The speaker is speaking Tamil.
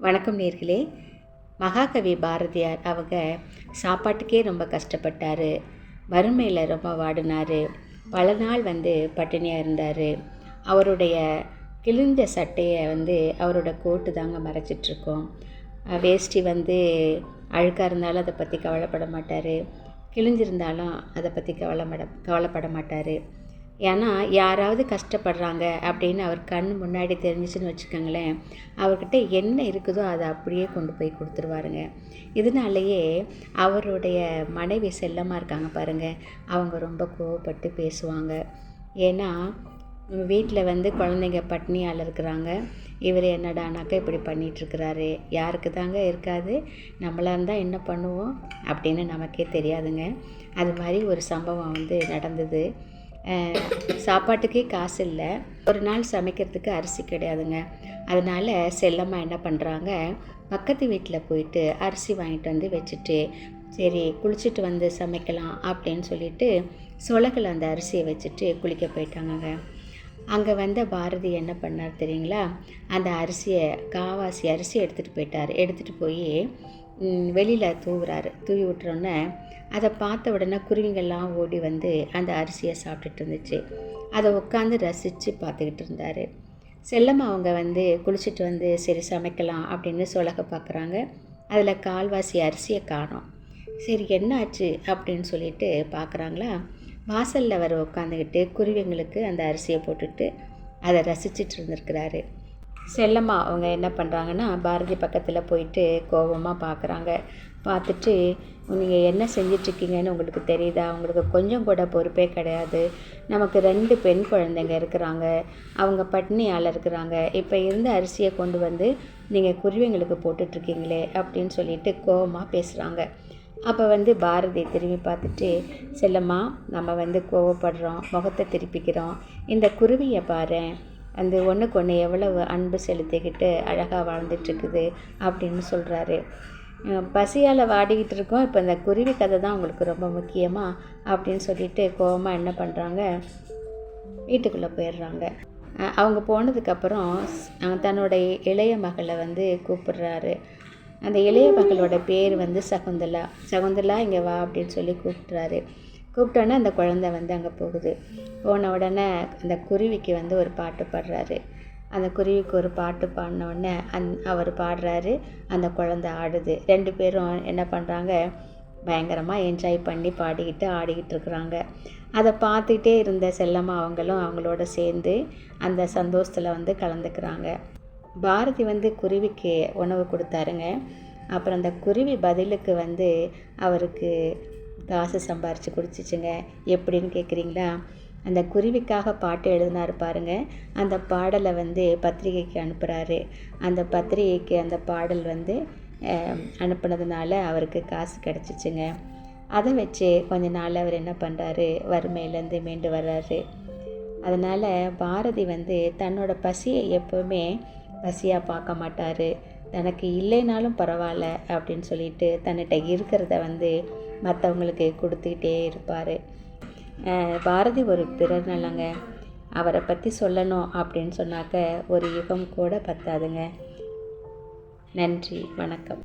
வணக்கம் நேர்களே. மகாகவி பாரதியார் அவங்க சாப்பாட்டுக்கே ரொம்ப கஷ்டப்பட்டார். வறுமையில் ரொம்ப வாடினார். பல நாள் வந்து பட்டினியாக இருந்தார். அவருடைய கிழிஞ்ச சட்டையை வந்து அவரோட கோட்டு தாங்க மறைச்சிட்ருக்கோம். வேஷ்டி வந்து அழுக்காக இருந்தாலும் அதை பற்றி கவலைப்பட மாட்டார். கிழிஞ்சிருந்தாலும் அதை பற்றி கவலைப்பட கவலைப்பட மாட்டார். ஏன்னா யாராவது கஷ்டப்படுறாங்க அப்படின்னு அவர் கண் முன்னாடி தெரிஞ்சிச்சுன்னு வச்சுக்கோங்களேன் அவர்கிட்ட என்ன இருக்குதோ அதை அப்படியே கொண்டு போய் கொடுத்துருவாருங்க. இதனாலேயே அவருடைய மனைவி செல்லமாக இருக்காங்க பாருங்கள் அவங்க ரொம்ப கோவப்பட்டு பேசுவாங்க. ஏன்னா வீட்டில் வந்து குழந்தைங்க பட்னியால் இருக்கிறாங்க. இவர் என்னடானாக்கா இப்படி பண்ணிகிட்ருக்கிறாரு யாருக்கு தாங்க இருக்காது. நம்மளாக இருந்தால் என்ன பண்ணுவோம் அப்படின்னு நமக்கே தெரியாதுங்க. அது மாதிரி ஒரு சம்பவம் வந்து நடந்தது. சாப்பாட்டுக்கே காசு இல்லை. ஒரு நாள் சமைக்கிறதுக்கு அரிசி கிடையாதுங்க. அதனால் செல்லம்மா என்ன பண்ணுறாங்க பக்கத்து வீட்டில் போயிட்டு அரிசி வாங்கிட்டு வந்து வச்சுட்டு சரி குளிச்சுட்டு வந்து சமைக்கலாம் அப்படின்னு சொல்லிட்டு சொலகில் அந்த அரிசியை வச்சுட்டு குளிக்க போயிட்டாங்கங்க. அங்கே வந்த பாரதி என்ன பண்ணார் தெரியுங்களா? அந்த அரிசியை காவாசி அரிசி எடுத்துகிட்டு போயிட்டார். எடுத்துகிட்டு போய் வெளியில் தூவுறாரு. தூவி விட்டுறோன்னே அதை பார்த்த உடனே குருவிங்கள்லாம் ஓடி வந்து அந்த அரிசியை சாப்பிட்டுட்டு இருந்துச்சு. அதை உட்காந்து ரசித்து பார்த்துக்கிட்டு இருந்தார். செல்லம்மா அவங்க வந்து குளிச்சுட்டு வந்து சரி சமைக்கலாம் அப்படின்னு சொலக பார்க்குறாங்க. அதில் கால்வாசி அரிசியை காணும். சரி என்னாச்சு அப்படின்னு சொல்லிட்டு பார்க்குறாங்களா? வாசலில் அவர் உட்காந்துக்கிட்டு குருவிங்களுக்கு அந்த அரிசியை போட்டுட்டு அதை ரசிச்சிட்டு இருந்திருக்கிறாரு. செல்லம்மா அவங்க என்ன பண்ணுறாங்கன்னா பாரதி பக்கத்தில் போயிட்டு கோபமாக பார்க்குறாங்க பார்த்துட்டு நீங்கள் என்ன செஞ்சிட்ருக்கீங்கன்னு உங்களுக்கு தெரியுதா? உங்களுக்கு கொஞ்சம் கூட பொறுப்பே கிடையாது. நமக்கு ரெண்டு பெண் குழந்தைங்க இருக்கிறாங்க. அவங்க பட்னியால் இருக்கிறாங்க. இப்போ இருந்த அரிசியை கொண்டு வந்து நீங்கள் குருவிங்களுக்கு போட்டுட்ருக்கீங்களே அப்படின்னு சொல்லிட்டு கோபமாக பேசுகிறாங்க அப்போ வந்து பாரதி திரும்பி பார்த்துட்டு செல்லம்மா நம்ம வந்து கோவப்படுறோம் முகத்தை திருப்பிக்கிறோம். இந்த குருவியை பாரு அந்த ஒன்றுக்கு ஒன்று எவ்வளவு அன்பு செலுத்திக்கிட்டு அழகாக வாழ்ந்துட்டுருக்குது அப்படின்னு சொல்கிறாரு பசியால் வாடிக்கிட்டு இருக்கோம். இப்போ இந்த குருவி கதை தான் உங்களுக்கு ரொம்ப முக்கியமாக அப்படின்னு சொல்லிட்டு கோபமாக என்ன பண்ணுறாங்க வீட்டுக்குள்ளே போயிடுறாங்க. அவங்க போனதுக்கப்புறம் தன்னுடைய இளைய மகளை வந்து கூப்பிடுறாரு. அந்த இளைய மகளோட பேர் வந்து சகுந்தலா. சகுந்தலா இங்கே வா அப்படின்னு சொல்லி கூப்பிட்றாரு. கூப்பிட்டோன்னே அந்த குழந்தை வந்து அங்கே போகுது. போன உடனே அந்த குருவிக்கு வந்து ஒரு பாட்டு பாடுறாரு. அந்த குருவிக்கு ஒரு பாட்டு பாடின உடனே அந் அவர் பாடுறாரு. அந்த குழந்தை ஆடுது. ரெண்டு பேரும் என்ன பண்ணுறாங்க பயங்கரமாக என்ஜாய் பண்ணி பாடிக்கிட்டு ஆடிக்கிட்டு இருக்கிறாங்க. அதை பார்த்துக்கிட்டே இருந்த செல்லம்மா அவங்களும் அவங்களோட சேர்ந்து அந்த சந்தோஷத்தில் வந்து கலந்துக்கிறாங்க. பாரதி வந்து குருவிக்கு உணவு கொடுத்தாருங்க. அப்புறம் அந்த குருவி பதிலுக்கு வந்து அவருக்கு காசு சம்பாரித்து குடிச்சிச்சுங்க. எப்படின்னு கேட்குறீங்களா அந்த குருவிக்காக பாட்டு எழுதினார் பாருங்க. அந்த பாடலை வந்து பத்திரிகைக்கு அனுப்புகிறாரு அந்த பத்திரிகைக்கு அந்த பாடல் வந்து அனுப்புனதுனால அவருக்கு காசு கிடச்சிச்சுங்க. அதை வச்சு கொஞ்ச நாள் அவர் என்ன பண்ணுறாரு வறுமையிலேருந்து மீண்டு வர்றாரு. அதனால் பாரதி வந்து தன்னோட பசியை எப்போவுமே பசியாக பார்க்க மாட்டார். தனக்கு இல்லைனாலும் பரவாயில்ல அப்படின்னு சொல்லிட்டு தன்னிட்ட இருக்கிறத வந்து மற்றவங்களுக்கு கொடுத்துக்கிட்டே இருப்பார். பாரதி ஒரு பிறர் நல்லங்க அவரை பற்றி சொல்லணும் அப்படின்னு சொன்னாக்க ஒரு யுகம் கூட பத்தாதுங்க. நன்றி வணக்கம்.